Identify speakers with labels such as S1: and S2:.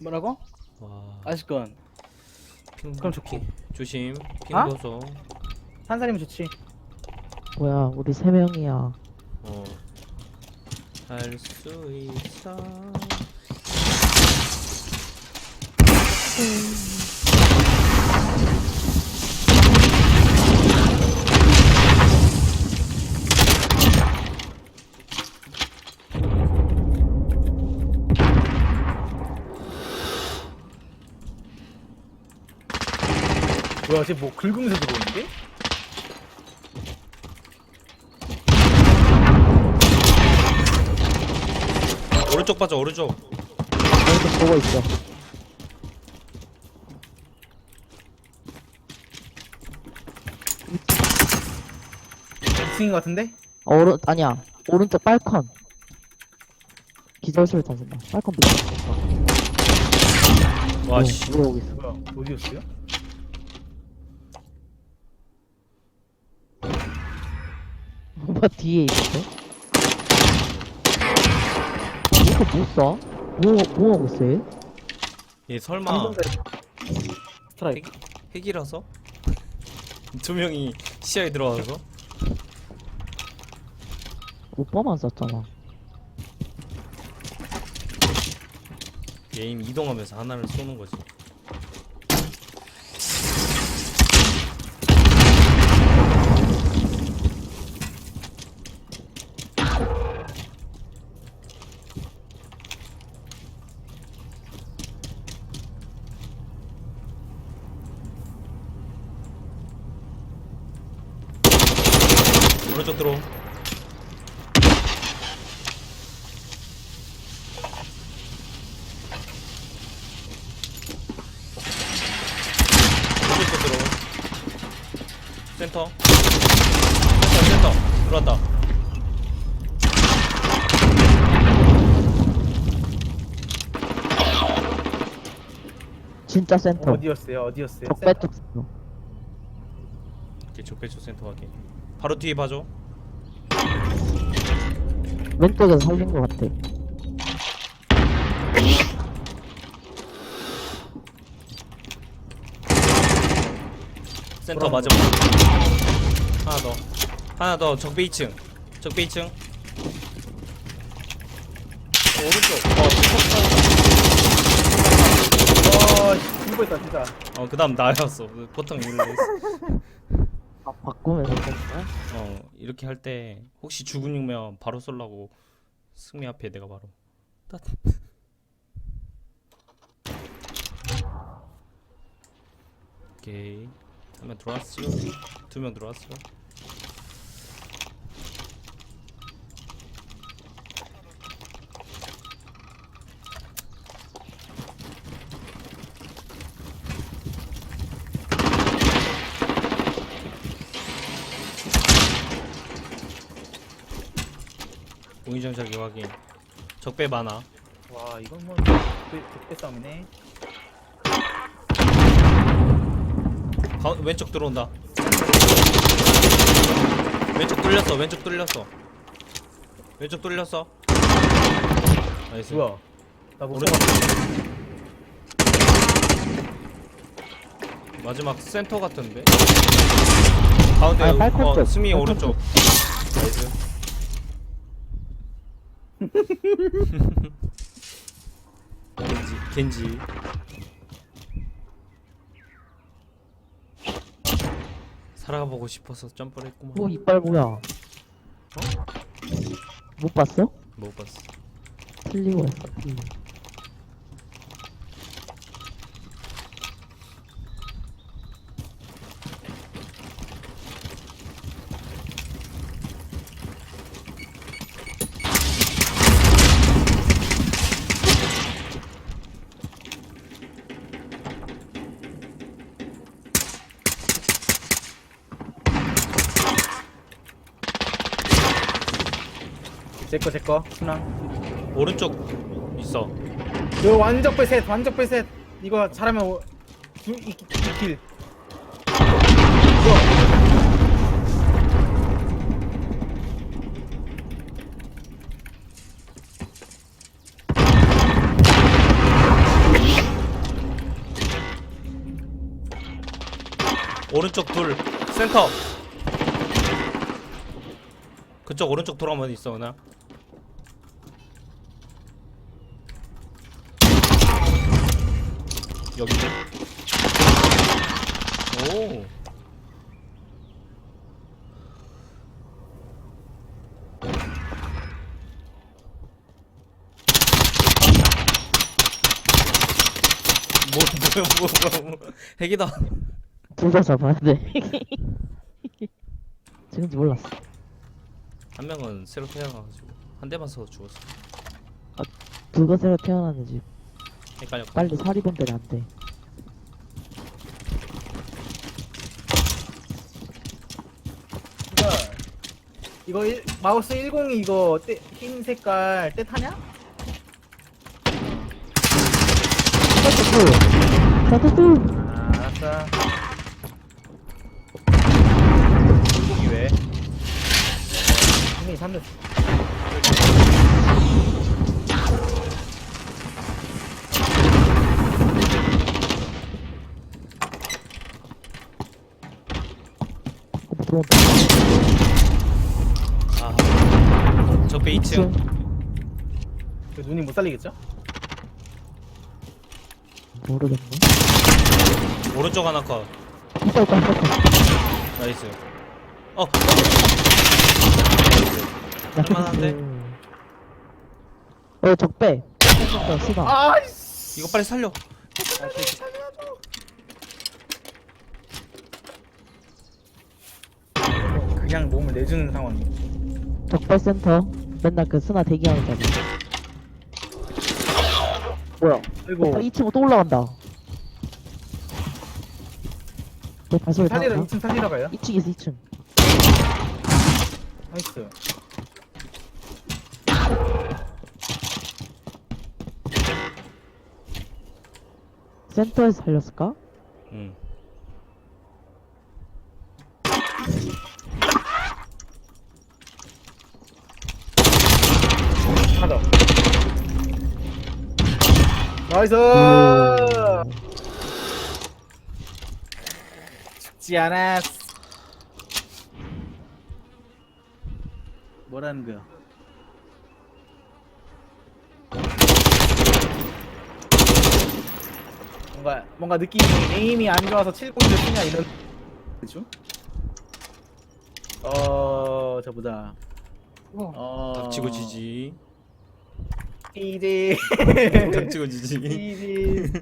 S1: 뭐라고?
S2: 와.
S1: 아직건
S2: 핑.
S1: 그럼 좋고.
S2: 핑. 조심. 핑
S1: 아?
S2: 도서.
S1: 한 살이면 좋지.
S3: 뭐야 우리 세 명이야
S2: 어. 할 수 있어.
S1: 뭐야, 쟤뭐 긁으면서 들어오는데?
S2: 오른쪽 빠져 오른쪽.
S3: 여기서 보고 있어
S1: 승인 것 같은데?
S3: 어, 오른 아니야 오른쪽 빨컨 기절소리 다진다 빨컨 밑에
S2: 와
S3: 어,
S2: 씨.
S3: 물어오고 있어
S1: 뭐야, 어디였어요?
S3: 오빠 뒤에 있는데 이거 못 써? 뭐, 뭐 하고 있어 얘?
S2: 얘 설마
S1: 스트라이크.
S2: 핵이라서? 두 명이 시야에 들어와서?
S3: 오빠만 썼잖아
S2: 얘임 이동하면서 하나를 쏘는 거지. 오른쪽 들어. 오른쪽 들어. 센터. 센터 센터 들어왔다.
S3: 진짜 센터
S1: 어디였어요? 어디였어요?
S3: 적배 쪽 센터
S2: 이렇게 적배초 센터 가게. 바로 뒤에 봐줘.
S3: 왼쪽에서 살린 것 같아
S2: 센터 맞아. 하나 더. 하나 더 적배 2층. 적배 2층. 오른쪽.
S1: 와, 죽을 뻔했다, 진짜.
S2: 어 그다음 나였어. 보통 이걸로
S3: 아 바꾸면서 썼어?
S2: 어 이렇게 할 때 혹시 죽으면 바로 쏠라고 승리 앞에 내가 바로 딱. 오케이 한 명 들어왔어 두명 들어왔어 공유정찰기 확인. 적배 많아.
S1: 와, 이건 뭐, 덕배, 덕배 싸움이네.
S2: 가, 왼쪽 들어온다. 왼쪽 뚫렸어 왼쪽 뚫렸어. 왼쪽 뚫렸어. 나이스.
S1: 뭐야? 나못
S2: 오른쪽.
S1: 쏘
S2: 마지막 센터 같은데? 가운데
S3: 아,
S2: 어,
S3: 쪽,
S2: 스미 오른쪽. 나이스 겐지 겐지. 살아가 보고 싶어서 점프를 했구만.
S3: 뭐 이빨 뭐야? 못 봤어?
S2: 못 봤어.
S3: 틀리고 했어 틀리고
S1: 제꺼 제꺼 순항
S2: 오른쪽 있어.
S1: 이거 완적배 셋 완적배 셋 이거 잘하면 오- 두- 이- 이킬 이거
S2: 오른쪽 둘. 센터. 그쪽 오른쪽 돌아만 있어, 오늘. 여기 오 뭐, 뭐야, 뭐야, 뭐야, 뭐야. 핵이다.
S3: 둘다 잡아야 돼. 지금지 몰랐어.
S2: 한 명은 새로 태어나가지고 한 대만 서 죽었어.
S3: 누가 새로 태어났는지
S2: 헷갈려.
S3: 빨리 사리분들이 안 돼.
S1: 이거 일, 마우스 10이 이거 때, 흰 색깔 때 타냐?
S3: 타투!
S1: 아, 알았어.
S2: 공이 왜?
S1: 분명히 3대
S3: 들어온다.
S2: 아, 적배 2층.
S1: 그 눈이 못 살리겠죠?
S3: 모르겠네.
S2: 오른쪽 하나 컷.
S3: 있다, 있다, 있다.
S2: 나이스. 어,
S3: 나
S2: 할만한데?
S3: 어, 적배. 어, 쓰나.
S1: 아이씨.
S2: 이거 빨리 살려.
S1: 그냥 몸을 내주는 상황이.
S3: 적배 센터. 맨날 그 쓰나 대기하는 자리. 뭐야?
S1: 그리고
S3: 어, 2층으로 또 올라간다. 내 발소리
S1: 살리러
S3: 나나?
S1: 2층 살리러 가요.
S3: 2층에서 2층.
S1: 나이스.
S3: 센터에서 살렸을까?
S2: 응.
S1: 하다. 나이스. 죽지 않았어. 뭐라는 거야? 뭔가 뭔가 느낌이 에임이 안 좋아서 70을 쓰냐 이런 그죠? 어, 저 보자. 어,
S2: 닥치고 지지.
S1: 이지.
S2: 닥치고 지지.
S1: 이지.